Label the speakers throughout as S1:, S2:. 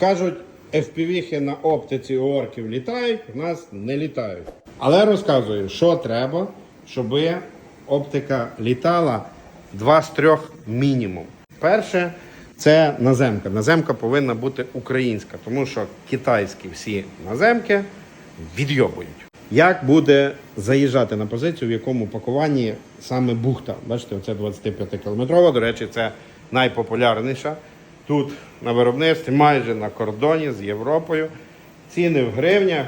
S1: Кажуть, FPV-хи на оптиці у орків літають, у нас не літають. Але розказую, що треба, щоб оптика літала два з трьох мінімум. Перше, це наземка. Наземка повинна бути українська, тому що китайські всі наземки відйобують. Як буде заїжджати на позицію, в якому пакуванні саме бухта? Бачите, оце 25 кілометрова. До речі, це найпопулярніша. Тут на виробництві майже на кордоні з Європою. Ціни в гривнях.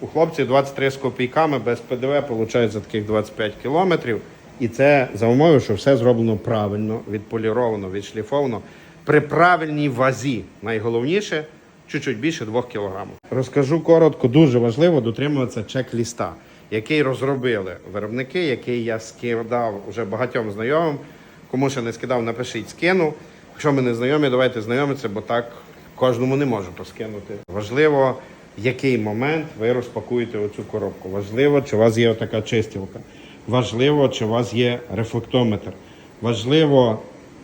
S1: У хлопців 23 з копійками без ПДВ виходить таких 25 кілометрів. І це за умовою, що все зроблено правильно, відполіровано, відшліфовано при правильній вазі. Найголовніше чуть-чуть більше 2 кг. Розкажу коротко, дуже важливо дотримуватися чек-ліста, який розробили виробники, який я скидав вже багатьом знайомим. Кому ще не скидав, напишіть, скину. Якщо ми не знайомі, давайте знайомитися, бо так кожному не можу поскинути. Важливо, який момент ви розпакуєте оцю коробку. Важливо, чи у вас є така чистілка. Важливо, чи у вас є рефлектометр. Важливо,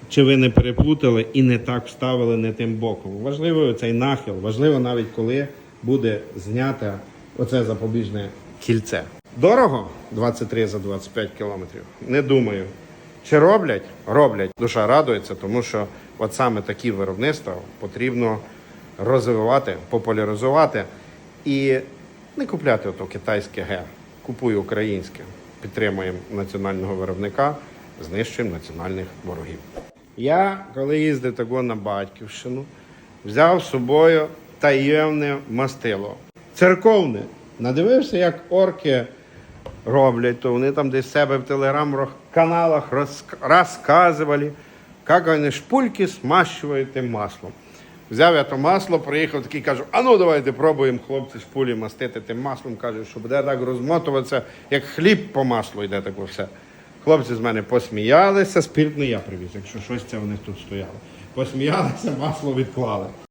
S1: чи ви не переплутали і не так вставили не тим боком. Важливо цей нахил. Важливо навіть коли буде знято оце запобіжне кільце. Дорого 23 за 25 кілометрів? Не думаю. Чи роблять? Роблять. Душа радується, тому що от саме такі виробництва потрібно розвивати, популяризувати і не купляти ото китайське ге. Купуй українське. Підтримуємо національного виробника, знищуємо національних ворогів. Я, коли їздив тако на батьківщину, взяв з собою таємне мастило. Церковне. Надивився, як орки роблять, то вони там десь в себе в телеграм-каналах розказували, як вони шпульки смащують тим маслом. Взяв я то масло, приїхав такий, кажу, а ну давайте пробуємо, хлопці, шпулі мастити тим маслом. Кажуть, що буде так розмотуватися, як хліб по маслу йде таке все. Хлопці з мене посміялися, спирт не я привіз, якщо щось це у них тут стояло. Посміялися, масло відклали.